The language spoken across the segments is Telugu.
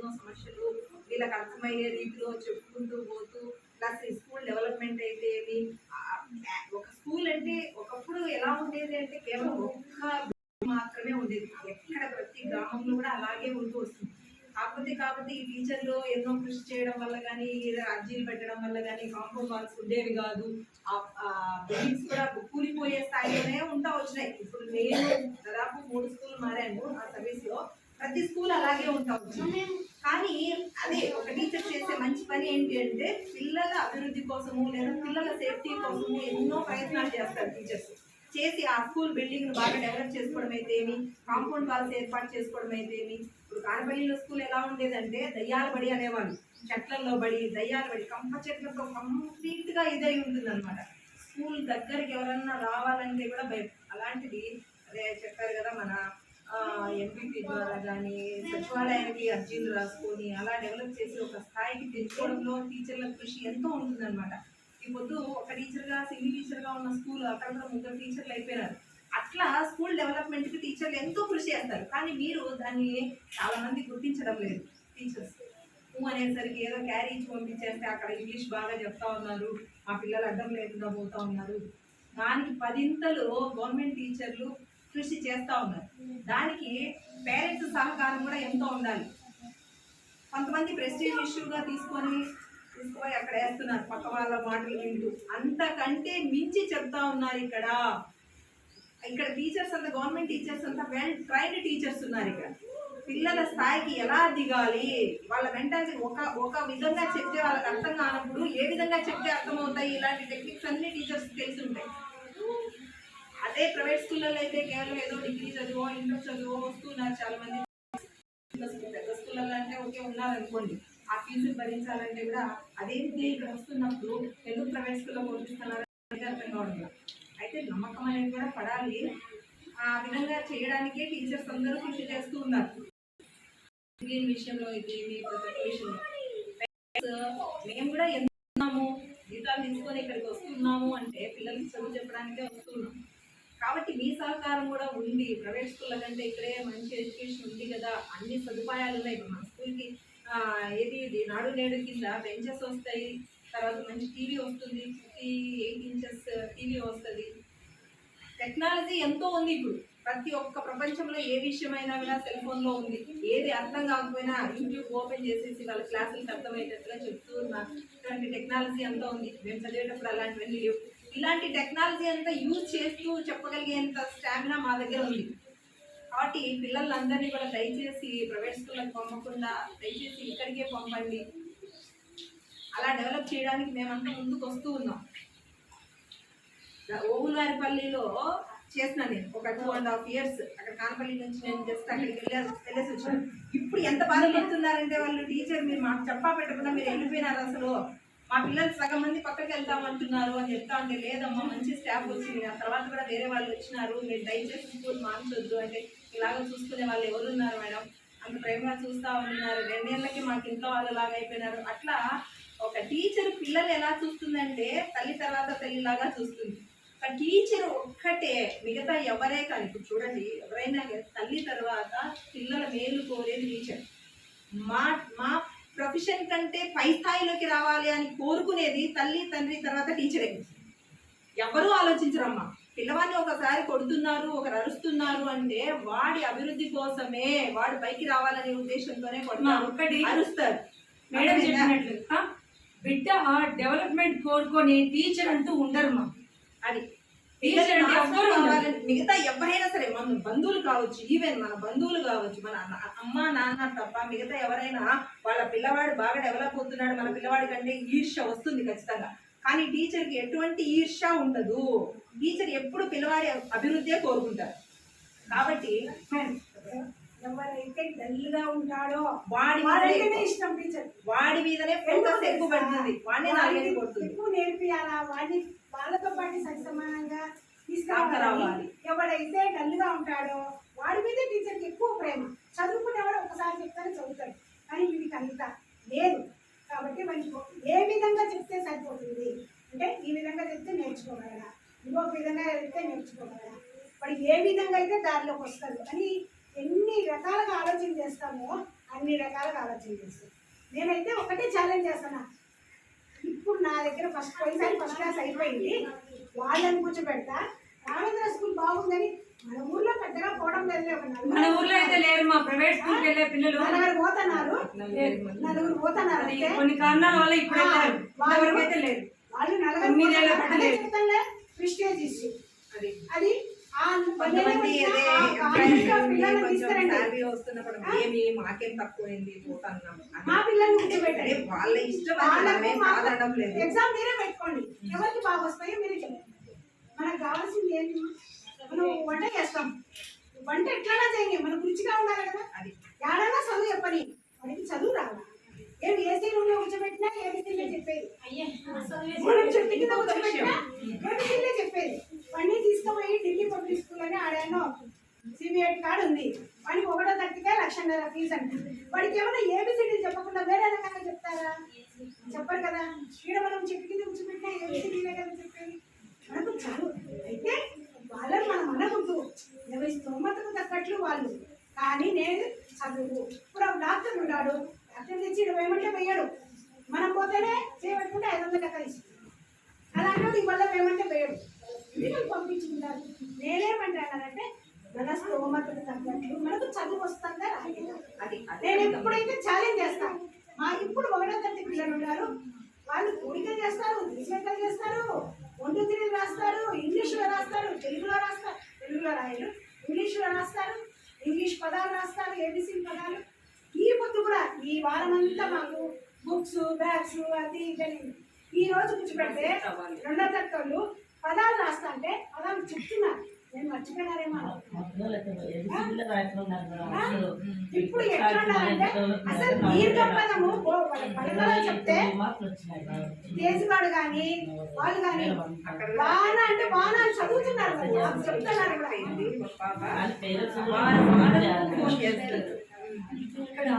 ఎన్నో సమస్యలు వీళ్ళకి అర్థమయ్యే రీతిలో చెప్పుకుంటూ పోతూ ప్లస్ ఈ స్కూల్ డెవలప్మెంట్ అయితే ఏమి? ఒక స్కూల్ అంటే ఒకప్పుడు ఎలా ఉండేది అంటే కేవలం ఒక్క మాత్రమే ఉండేది. ఎక్కడ ప్రతి గ్రామంలో కూడా అలాగే ఉంటూ వస్తుంది. కాకపోతే కాబట్టి ఈ టీచర్లు ఎన్నో కృషి చేయడం వల్ల కానీ అర్జీలు పెట్టడం వల్ల కానీ కాంపౌండ్ వాల్స్ ఉండేవి కాదు. బిల్డింగ్స్ కూడా కూలిపోయే స్థాయిలోనే ఉంటా వచ్చినాయి. ఇప్పుడు నేను దాదాపు మూడు స్కూల్ మారాను ఆ సర్వీస్లో. ప్రతి స్కూల్ అలాగే ఉంటా వచ్చింది. కానీ అదే ఒక టీచర్ చేసే మంచి పని ఏంటి అంటే పిల్లల అభివృద్ధి కోసము లేదా పిల్లల సేఫ్టీ కోసము ఎన్నో ప్రయత్నాలు చేస్తారు టీచర్స్ చేసి ఆ స్కూల్ బిల్డింగ్ను బాగా డెవలప్ చేసుకోవడం అయితేమి కాంపౌండ్ వాల్స్ ఏర్పాటు చేసుకోవడం అయితేమి ఇప్పుడు కానపల్లిలో స్కూల్ ఎలా ఉండేదంటే దయ్యాల బడి అనేవాళ్ళు. చెట్లలో బడి దయ్యాల బడి కంప చెట్లతో కంప్లీట్గా ఇదై ఉంటుంది అనమాట స్కూల్ దగ్గరికి ఎవరన్నా రావాలంటే కూడా భయం. అలాంటిది అదే చెప్పారు కదా మన ఎంపీపీ ద్వారా కానీ సచివాలయానికి అర్జీలు రాసుకొని అలా డెవలప్ చేసి ఒక స్థాయికి తెచ్చుకోవడంలో టీచర్ల కృషి ఎంతో ఉంటుందన్నమాట. ఈ పొద్దు ఒక టీచర్గా సింగిల్ టీచర్గా ఉన్న స్కూల్ అక్కడ ముగ్గురు టీచర్లు అయిపోయినారు. అట్లా స్కూల్ డెవలప్మెంట్కి టీచర్లు ఎంతో కృషి చేస్తారు. కానీ మీరు దాన్ని చాలా మంది గుర్తించడం లేదు టీచర్స్. అనేసరికి ఏదో క్యారీ ఇచ్చి పంపించేస్తే అక్కడ ఇంగ్లీష్ బాగా చెప్తా ఉన్నారు మా పిల్లలు అడ్డం లేకుండా పోతా ఉన్నారు. దానికి పదింతలు గవర్నమెంట్ టీచర్లు కృషి చేస్తూ ఉన్నారు. దానికి పేరెంట్స్ సహకారం కూడా ఎంతో ఉండాలి. కొంతమంది ప్రెస్టీజ్ ఇష్యూగా తీసుకొని తీసుకుపోయి అక్కడ వేస్తున్నారు పక్క వాళ్ళ మాటలు వింటూ. అంతకంటే మించి చెప్తా ఉన్నారు ఇక్కడ. ఇక్కడ టీచర్స్ అంతా గవర్నమెంట్ టీచర్స్ అంతా వెల్ ట్రైన్డ్ టీచర్స్ ఉన్నారు ఇక్కడ. పిల్లల స్థాయికి ఎలా దిగాలి? వాళ్ళ మెంటాలిటీ ఒక ఒక విధంగా చెప్తే వాళ్ళకి అర్థం కానప్పుడు ఏ విధంగా చెప్తే అర్థమవుతాయి? ఇలాంటి టెక్నిక్స్ అన్ని టీచర్స్ తెలిసి ఉంటాయి. అదే ప్రైవేట్ స్కూళ్ళలో అయితే కేవలం ఏదో డిగ్రీ చదువు ఇంటర్ చదువు వస్తున్నారు చాలా మంది పెద్ద స్కూళ్ళలో అంటే ఓకే ఉన్నారు అనుకోండి ఆ ఫీజు భరించాలంటే కూడా అదేంటి ఇక్కడ వస్తున్నప్పుడు ఎందుకు ప్రైవేట్ స్కూల్లో పంపిస్తున్నారు అర్థం కావడం అయితే నమ్మకం అనేది కూడా పడాలి. ఆ విధంగా చేయడానికే టీచర్స్ అందరూ కృషి చేస్తూ ఉన్నారు. దీని విషయంలో మీ ప్రతి విషయంలో మేము కూడా ఉన్నాము జీతాలు తీసుకొని ఇక్కడికి వస్తున్నాము అంటే పిల్లలకి చదువు చెప్పడానికే వస్తున్నాం. కాబట్టి మీ సహకారం కూడా ఉంది. ప్రైవేట్ స్కూళ్ళ కంటే ఇక్కడే మంచి ఎడ్యుకేషన్ ఉంది కదా. అన్ని సదుపాయాలు ఉన్నాయి. ఇప్పుడు మన స్కూల్కి ఏది ఇది? నాడు నేడు కింద బెంచెస్ వస్తాయి. తర్వాత మంచి టీవీ వస్తుంది. ఫిఫ్టీ ఎయిట్ ఇంచెస్ టీవీ వస్తుంది. టెక్నాలజీ ఎంతో ఉంది ఇప్పుడు. ప్రతి ఒక్క ప్రపంచంలో ఏ విషయమైనా కూడా సెల్ ఫోన్లో ఉంది. ఏది అర్థం కాకపోయినా యూట్యూబ్ ఓపెన్ చేసేసి వాళ్ళ క్లాసులకు అర్థమయ్యేటట్టుగా చెప్తూ ఉన్నారు. టెక్నాలజీ అంతా ఉంది. మేము చదివేటప్పుడు అలాంటివన్నీ లేవు. ఇలాంటి టెక్నాలజీ అంతా యూజ్ చేస్తూ చెప్పగలిగేంత స్టామినా మా దగ్గర ఉంది. కాబట్టి పిల్లలందరినీ కూడా దయచేసి ప్రైవేట్ స్కూళ్ళకి పంపకుండా దయచేసి ఇక్కడికే పంపండి. అలా డెవలప్ చేయడానికి మేమంతా ముందుకు వస్తూ ఉన్నాం. ఓవులారిపల్లిలో చేసిన నేను ఒక టూ అండ్ హాఫ్ ఇయర్స్ అక్కడ కానపల్లి నుంచి నేను జస్ట్ అక్కడికి వెళ్ళి వెళ్ళేసి వచ్చాను. ఇప్పుడు ఎంత బాధపడుతున్నారంటే వాళ్ళు టీచర్ మీరు మాకు చెప్పా పెట్టకుండా మీరు వెళ్ళిపోయినారు అసలు. మా పిల్లలు సగం మంది పక్కకి వెళ్తామంటున్నారు అని చెప్తా ఉంటే లేదమ్మా మంచి స్టాఫ్ వచ్చింది. ఆ తర్వాత కూడా వేరే వాళ్ళు వచ్చినారు. మీరు దయచేసి స్కూల్ మార్చొద్దు. అంటే ఇలాగ చూసుకునే వాళ్ళు ఎవరున్నారు మేడం? అంత ప్రేమగా చూస్తా ఉన్నారు రెండేళ్ళకి మాకు ఇంట్లో వాళ్ళు లాగా అయిపోయినారు. అట్లా ఒక టీచర్ పిల్లలు ఎలా చూస్తుందంటే తల్లి తర్వాత తల్లిలాగా చూస్తుంది. ఒక టీచర్ ఒక్కటే మిగతా ఎవరే కానీ ఇప్పుడు చూడండి ఎవరైనా తల్లి తర్వాత పిల్లల మేలు కోరేది టీచర్ మా మా ప్రొఫెషన్ కంటే పై స్థాయిలోకి రావాలి అని కోరుకునేది తల్లి తండ్రి తర్వాత టీచరే ఎవరూ ఆలోచించరమ్మా. పిల్లవాడిని ఒకసారి కొడుతున్నారు ఒకరు అరుస్తున్నారు అంటే వాడి అభివృద్ధి కోసమే వాడు పైకి రావాలనే ఉద్దేశంతోనే ఒకటి అరుస్తారు. మేడం చెప్పినట్లు బిడ్డ డెవలప్మెంట్ కోరుకొని టీచర్ అంటూ ఉండరమ్మా. అది. మిగతా ఎవరైనా సరే మన బంధువులు కావచ్చు ఈవెన్ మన బంధువులు కావచ్చు మన అమ్మ నాన్న తప్ప మిగతా ఎవరైనా వాళ్ళ పిల్లవాడు బాగా డెవలప్ అవుతున్నాడు మన పిల్లవాడి కంటే ఈర్ష్య వస్తుంది ఖచ్చితంగా. కానీ టీచర్కి ఎటువంటి ఈర్ష్య ఉండదు. టీచర్ ఎప్పుడు పిల్లవాడి అభివృద్ధియే కోరుకుంటారు. కాబట్టి ఎవరైతే డల్గా ఉంటాడో వాడి మీదనే వాడంటేనే ఇష్టం టీచర్ వాడి మీదనే ఫోకస్ ఎక్కువ పడుతుంది వాడిని ఎక్కువ నేర్పియాలా? వాడిని వాళ్ళతో పాటు సరి సమానంగా తీసుకురావాలి. రావాలి. ఎవడైతే డల్గా ఉంటాడో వాడి మీదే టీచర్కి ఎక్కువ ప్రేమ. చదువుకునేవాడు ఒకసారి చెప్తానే చదువుతాడు. కానీ వీడికి అంత లేదు. కాబట్టి మనకి ఏ విధంగా చెప్తే సరిపోతుంది? అంటే ఈ విధంగా చెప్తే నేర్చుకోగలరా ఇంకొక విధంగా చెప్తే నేర్చుకోగలరా వాడు ఏ విధంగా అయితే దారిలోకి వస్తాడు అని ఎన్ని రకాలుగా ఆలోచన చేస్తామో అన్ని రకాలుగా ఆలోచన చేస్తాను నేనైతే ఒకటే ఛాలెంజ్ చేస్తాను. ఇప్పుడు నా దగ్గర ఫస్ట్ పోయినసారి ఫస్ట్ క్లాస్ అయిపోయింది. వాళ్ళని కూర్చోబెడతా. రామేంద్ర స్కూల్ బాగుందని మన ఊర్లో పెద్దగా పోవడం లేదు మన నలుగురు ఊర్లో అయితే లేరు మా ప్రైవేట్ స్కూల్కి వెళ్ళే పిల్లలు. నలుగురు పోతున్నారు. నలుగురు పోతున్నారు కొన్ని కారణాల వల్ల ఇప్పుడు ఎవరికైతే లేదు వాళ్ళు నలుగురు ప్రిస్టేజ్ ఇష్యూ. అది కొంతమంది పల్లెలో శాలరీ వస్తున్నప్పుడు ఏమి మాకేం తక్కువైంది పోతున్నాం మా అదే కూర్చోబెట్టండి. వాళ్ళ ఇష్టం కాదనడం లేదు. ఎగ్జామ్ మీరే పెట్టుకోండి. ఎవరికి బాగా వస్తాయో మీరే చెప్పండి. మనకు కావాల్సింది ఏంటి మనం వంట చేస్తాం. వంట ఎట్లైనా చేయండి. మనకు రుచిగా ఉండాలి కదా. అది. ఏడన్నా చదువు చెప్పని. వాడికి చదువు రావాలి ఏం ఏసీ రూమ్లో కూర్చోబెట్టినా ఏబిసిలే చెప్పేది? మనం చెట్టు కింద కూర్చోబెట్టినా ఏబిసిలే చెప్పేది వాడిని తీసుకుపోయి ఢిల్లీ పబ్లిక్ స్కూల్ అని ఆడాను సిబిఐటి కార్డు ఉంది వాడికి ఒకటో తరగతికే లక్షన్నర ఫీజు అంటే వాడికి ఏమైనా ఏబిసిడి చెప్పకుండా వేరే రకంగా చెప్తారా చెప్పరు కదా ఈడ మనం చెట్టు కింద కూర్చోబెట్టినా ఏబిసిడీలే కదా చెప్పేది? మనకు చదువు అయితే వాళ్ళని మనం అనకూడదు. ఎవరి స్తోమతకు తగ్గట్లు వాళ్ళు. కానీ నేను చదువు. ఇప్పుడు డాక్టర్ ఉన్నాడు. డాక్టర్ తెచ్చి ఇరవై ఏమంటే వేయడు. మనం పోతేనే చేయబట్టుకుంటే ఐదు వందల లెక్క ఇస్తుంది అలాంటి ఇవాళ ఏమంటే వేయడు. ఎందుకు పంపించుకుంటారు నేనేమంటానంటే మన స్తోమతకు తగ్గట్లు మనకు చదువు వస్తుందా అది నేను ఎప్పుడైతే ఛాలెంజ్ చేస్తాను మా ఇప్పుడు ఒకటో తరగతి పిల్లలు ఉన్నారు. వాళ్ళు కూడిక చేస్తారు దిశకలు చేస్తారు ఒంటి తిరిగి రాస్తారు ఇంగ్లీష్లో రాస్తారు తెలుగులో రాస్తారు తెలుగులో రాయరు ఇంగ్లీష్లో రాస్తారు ఇంగ్లీష్ పదాలు రాస్తారు ఏబిసి పదాలు. ఈ పొద్దు కూడా ఈ వారం అంతా మాకు బుక్స్ బ్యాగ్స్ అది ఇదని ఈ రోజు కూర్చోబెడితే రెండో తరగతి వాళ్ళు పదాలు రాస్తా అంటే పదాలు చెప్తున్నారు నేను మర్చిపోయినారేమో ఇప్పుడు ఎట్లా అసలు దీర్ఘ పదము ఓ- వాళ్ళ పలకలో చెప్తే దేశవాడు కానీ వాళ్ళు కానీ వాన అంటే వాన అని చదువుతున్నారు చెప్తున్నారు కూడా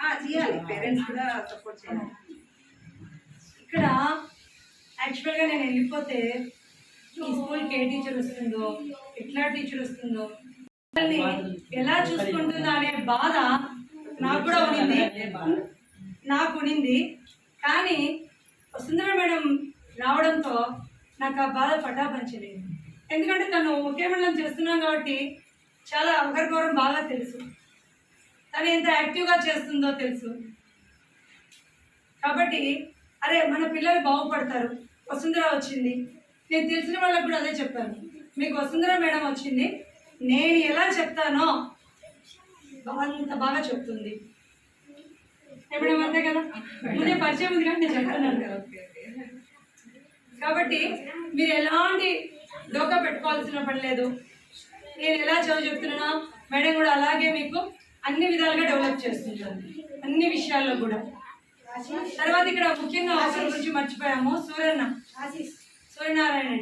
ఆ, చేయాలి. పేరెంట్స్ కూడా సపోర్ట్ చేయాలి. ఇక్కడ యాక్చువల్గా నేను వెళ్ళిపోతే ఈ స్కూల్కి ఏ టీచర్ వస్తుందో ఎట్లా టీచర్ వస్తుందో ఎలా చూసుకుంటుందో అనే బాధ నాకు కూడా ఉనింది నాకు ఉనింది కానీ సుందర మేడం రావడంతో నాకు ఆ బాధ పటాపంచలేదు. ఎందుకంటే తను ఒకే మండలం చేస్తున్నాం కాబట్టి చాలా ఒకరికొకరు బాగా తెలుసు. తను ఎంత యాక్టివ్గా చేస్తుందో తెలుసు. కాబట్టి అరే మన పిల్లలు బాగుపడతారు. వసుంధర వచ్చింది. నేను తెలిసిన వాళ్ళకి కూడా అదే చెప్పాను. మీకు వసుంధర మేడం వచ్చింది. నేను ఎలా చెప్తానో అంత బాగా చెప్తుంది. ఎప్పుడేమో అంతే కదా? ముందే పరిచయం ఉంది కానీ నేను చెప్తున్నాను కదా. కాబట్టి మీరు ఎలాంటి డోకా పెట్టుకోవాల్సిన పని లేదు. నేను ఎలా చదువు చెప్తున్నానో మేడం కూడా అలాగే మీకు అన్ని విధాలుగా డెవలప్ చేస్తుంటాను అన్ని విషయాల్లో కూడా. తర్వాత ఇక్కడ ముఖ్యంగా అవసరం గురించి మర్చిపోయాము. సూర్యన్న సూర్యనారాయణ?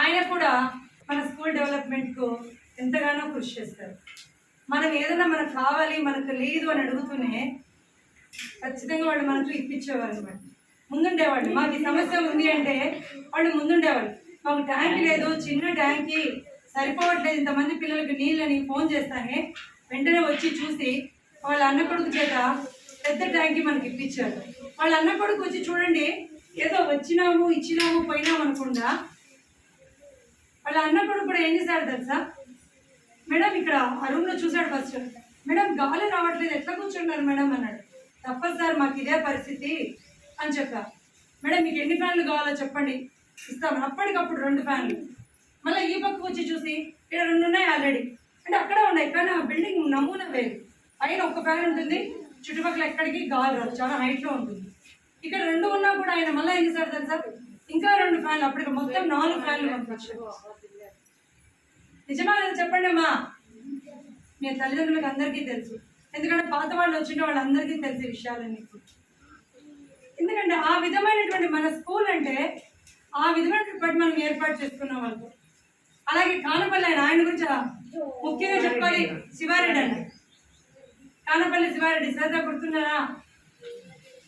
ఆయన కూడా మన స్కూల్ డెవలప్మెంట్కు ఎంతగానో కృషి చేస్తారు. మనం ఏదైనా మనకు కావాలి మనకు లేదు అని అడుగుతూనే ఖచ్చితంగా వాళ్ళు మనకు ఇప్పించేవారు అనమాట ముందుండేవాళ్ళు. మాకు ఈ సమస్య ఉంది అంటే వాళ్ళు ముందుండేవాళ్ళు. మాకు ట్యాంక్ లేదు చిన్న ట్యాంక్కి సరిపోవట్లేదు ఇంతమంది పిల్లలకి నీళ్ళని ఫోన్ చేస్తానే వెంటనే వచ్చి చూసి వాళ్ళ అన్న కొడుకు చేత పెద్ద ట్యాంక్కి మనకి ఇప్పించారు. వాళ్ళ అన్న కొడుకు వచ్చి చూడండి ఏదో వచ్చినాము ఇచ్చినాము పోయినాము అనుకుండా అలా అన్నప్పుడు కూడా ఏం చేశాడు తెలుసా? మేడం ఇక్కడ ఆ రూమ్లో చూశాడు చూసాడు ఫస్ట్ మేడం గాలి రావట్లేదు ఎట్లా కూర్చున్నారు మేడం అన్నాడు. తప్పదు సార్ మాకు ఇదే పరిస్థితి అని చెప్పా. మేడం మీకు ఎన్ని ఫ్యాన్లు కావాలో చెప్పండి. ఇస్తాము అప్పటికప్పుడు రెండు ఫ్యాన్లు. మళ్ళీ ఈ పక్క వచ్చి చూసి ఇక్కడ రెండు ఉన్నాయి ఆల్రెడీ అంటే అక్కడ ఉన్నాయి కానీ ఆ బిల్డింగ్ నమూనా వేరు. పైన ఒక ఫ్యాన్ ఉంటుంది చుట్టుపక్కల ఎక్కడికి గాలి రాదు. చాలా హైట్లో ఉంటుంది. ఇక్కడ రెండు ఉన్నా కూడా ఆయన మళ్ళీ ఏం చేశారు తెలుసా? ఇంకా రెండు ఫ్యాన్లు అప్పటికి మొత్తం నాలుగు ఫ్యాన్లు పంపించారు నిజమా లేదా చెప్పండి అమ్మా? మీ తల్లిదండ్రులకు అందరికీ తెలుసు. ఎందుకంటే పాత వాళ్ళు వచ్చిన వాళ్ళందరికీ తెలిసే విషయాలన్నీ ఎందుకంటే ఆ విధమైనటువంటి మన స్కూల్ అంటే ఆ విధమైనటువంటి మనం ఏర్పాటు చేసుకున్న వాళ్ళకు అలాగే కానపల్లి ఆయన ఆయన గురించి ముఖ్యంగా చెప్పాలి శివారెడ్డి అండి కానపల్లి శివారెడ్డి శ్రద్ధ గుర్తున్నారా?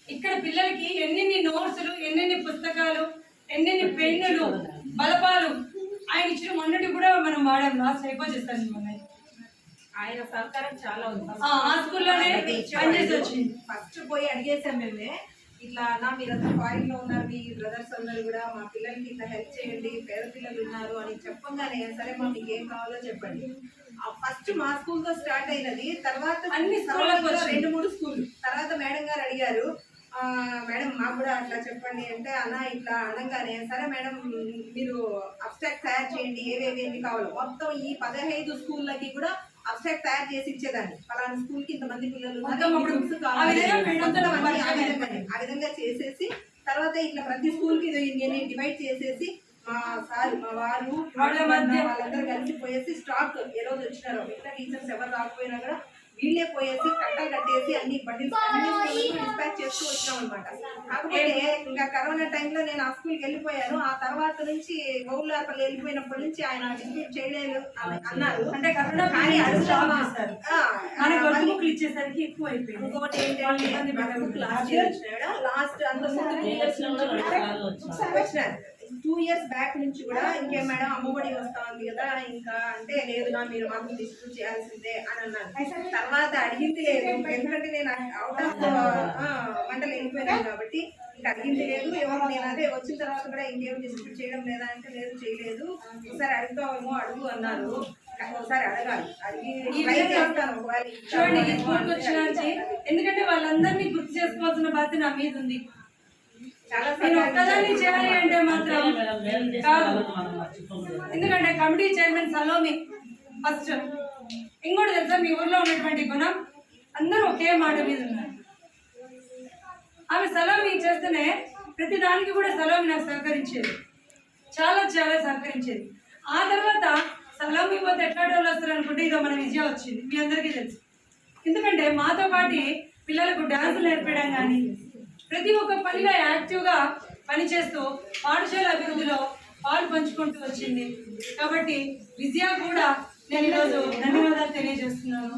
ఇక్కడ పిల్లలకి ఎన్నెన్ని నోట్స్లు ఎన్నెన్ని పుస్తకాలు ఎన్నెన్ని పెన్నులు బలపాలు. ఆయన ఇచ్చిన మొన్నటి కూడా మనం వాడాం. లాస్ట్ అయిపో చేస్తాను మొన్న ఆయన సహకారం చాలా ఉంది. ఆ, ఆ స్కూల్లోనే పనిచేసి వచ్చింది ఫస్ట్ పోయి అడిగేసాం మేమే. ఇట్లా నా మీరంతా ఫారిన్లో ఉన్నారు. మీ బ్రదర్స్ అందరు కూడా మా పిల్లలకి ఇట్లా హెల్ప్ చేయండి. పేద పిల్లలు ఉన్నారు అని చెప్పంగానే సరే మా మీకు ఏం కావాలో చెప్పండి. ఫస్ట్ మా స్కూల్తో స్టార్ట్ అయినది. తర్వాత అన్ని. రెండు మూడు స్కూల్ తర్వాత మేడం గారు అడిగారు ఆ, మేడం మాకు కూడా అట్లా చెప్పండి అంటే అన్న ఇట్లా అనగానే సరే మేడం మీరు అబ్స్ట్రాక్ట్ తయారు చేయండి ఏవేవి ఎన్ని కావాలో. మొత్తం ఈ పదహైదు స్కూళ్ళకి కూడా అబ్స్ట్రాక్ట్ తయారు చేసి ఇచ్చేదాన్ని. పలానా స్కూల్కి ఇంతమంది పిల్లలు ఆ విధంగా చేసేసి తర్వాత ఇట్లా ప్రతి స్కూల్కి ఇన్ని డివైడ్ చేసేసి మా సార్ మా వారు వాళ్ళ మధ్య- వాళ్ళందరూ కలిసి పోయేసి స్టాక్ ఏ రోజు వచ్చినారో మిగతా టీచర్స్ ఎవరు రాకపోయినా కూడా వీళ్ళే పోయేసి కట్టలు కట్టేసి అన్ని బట్టలు డిస్పాచ్ చేస్తూ వచ్చినాం అనమాట కాకపోతే ఇంకా కరోనా టైంలో నేను ఆ స్కూల్కి వెళ్ళిపోయాను. ఆ తర్వాత నుంచి గౌలాపల్లి వెళ్ళిపోయినప్పటి నుంచి ఆయన డిస్ట్రిబ్యూట్ చేయలేదు. అని అన్నారు. అంటే కరోనా కానీ బుక్లు ఇచ్చేసరికి ఎక్కువ అయిపోయింది ఇంకొకటి వాళ్ళు ఏంటంటే. లాస్ట్ ఇయర్ లాస్ట్ అంత ముందు టూ ఇయర్స్ బ్యాక్ నుంచి కూడా ఇంకేం మేడం అమ్మఒడి వస్తా ఉంది కదా ఇంకా అంటే లేదు నా మీరు మాకు డిస్ట్రిబ్యూట్ చేయాల్సిందే అని అన్నారు. తర్వాత అడిగింది లేదు. ఎందుకంటే నేను అవుట్ ఆఫ్ వంటలు వెళ్ళిపోయినాను కాబట్టి ఇంకా అడిగింది లేదు. ఎవరు నేను అదే వచ్చిన తర్వాత కూడా ఇంకేం డిస్ట్రిబ్యూట్ చేయడం లేదా అంటే లేదు చేయలేదు. ఒకసారి అడుగుతామేమో అడుగు అన్నారు. ఒకసారి అడగాలి. చూడండి ఎందుకంటే వాళ్ళందరినీ గుర్తు చేసుకోవాల్సిన బాధ్యత నా మీద ఉంది. నేను ఒక్కదాన్ని చేయాలి అంటే మాత్రం కాదు. ఎందుకంటే కమిటీ చైర్మన్ సలోమి ఫస్ట్. ఇంకోటి తెలుసా మీ ఊర్లో ఉన్నటువంటి గుణం? అందరూ ఒకే మాట మీద ఉన్నారు. ఆమె సలోమి చేస్తేనే ప్రతి దానికి కూడా సలోమి నాకు సహకరించేది. చాలా చాలా సహకరించేది. ఆ తర్వాత సలోమి పోతే ఎట్లా డోలు వస్తారు అనుకుంటే ఇదో మన విజయం వచ్చింది. మీ అందరికీ తెలుసు. ఎందుకంటే మాతో పాటి పిల్లలకు డాన్సులు నేర్పడం కానీ ప్రతి ఒక్క పనిలో యాక్టివ్గా పనిచేస్తూ పాఠశాల అభివృద్ధిలో పాలు పంచుకుంటూ వచ్చింది. కాబట్టి విద్య కూడా నేను ఈరోజు ధన్యవాదాలు తెలియజేస్తున్నాను.